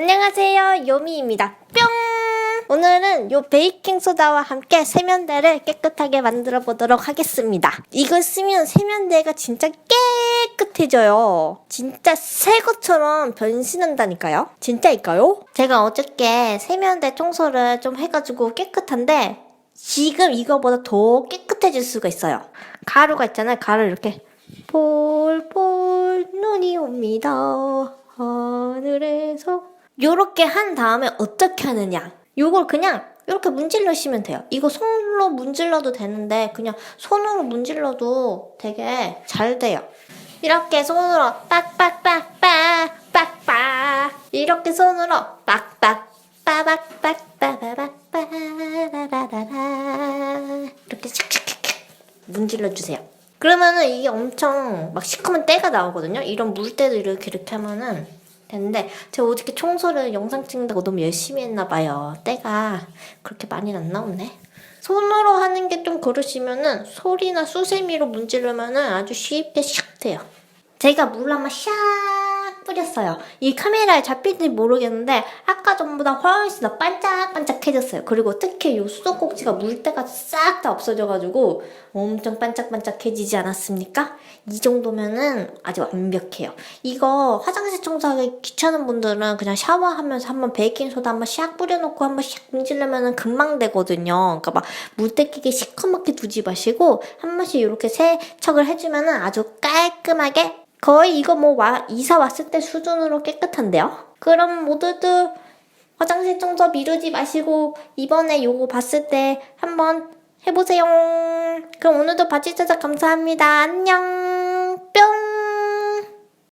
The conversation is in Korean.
안녕하세요 요미입니다. 뿅! 오늘은 요 베이킹소다와 함께 세면대를 깨끗하게 만들어 보도록 하겠습니다. 이걸 쓰면 세면대가 진짜 깨끗해져요. 진짜 새 것처럼 변신한다니까요. 진짜일까요? 제가 어저께 세면대 청소를 좀 해가지고 깨끗한데 지금 이거보다 더 깨끗해질 수가 있어요. 가루가 있잖아요. 가루 이렇게 볼볼 눈이 옵니다. 하늘에서 요렇게 한 다음에 어떻게 하느냐. 요걸 그냥 이렇게 문질러시면 돼요. 이거 손으로 문질러도 되는데 그냥 손으로 문질러도 되게 잘 돼요. 이렇게 손으로 빡빡빡빡 빡빡. 이렇게 손으로 빡빡 빠박빡 빠바박빠바바바바바바 이렇게 착착착착 문질러 주세요. 그러면은 이게 엄청 막 시커먼 때가 나오거든요. 이런 물때도 이렇게 이렇게 하면은 되는데 제가 어저께 청소를 영상 찍는다고 너무 열심히 했나 봐요. 때가 그렇게 많이 안 나오네. 손으로 하는 게 좀 그러시면은 솔이나 수세미로 문지르면은 아주 쉽게 샥 돼요. 제가 물 한번 샥 뿌렸어요. 이 카메라에 잡힐지 모르겠는데 아까 전보다 훨씬 더 반짝반짝해졌어요. 그리고 특히 이 수도꼭지가 물때가 싹 다 없어져가지고 엄청 반짝반짝해지지 않았습니까? 이 정도면은 아주 완벽해요. 이거 화장실 청소하기 귀찮은 분들은 그냥 샤워하면서 한번 베이킹소다 한번 샥 뿌려놓고 한번 샥 문지르면은 금방 되거든요. 그러니까 막 물때 끼게 시커멓게 두지 마시고 한 번씩 이렇게 세척을 해주면은 아주 깔끔하게 거의 이거 뭐 와, 이사 왔을 때 수준으로 깨끗한데요? 그럼 모두들 화장실 청소 미루지 마시고 이번에 요거 봤을 때 한번 해보세요. 그럼 오늘도 봐주셔서 감사합니다. 안녕.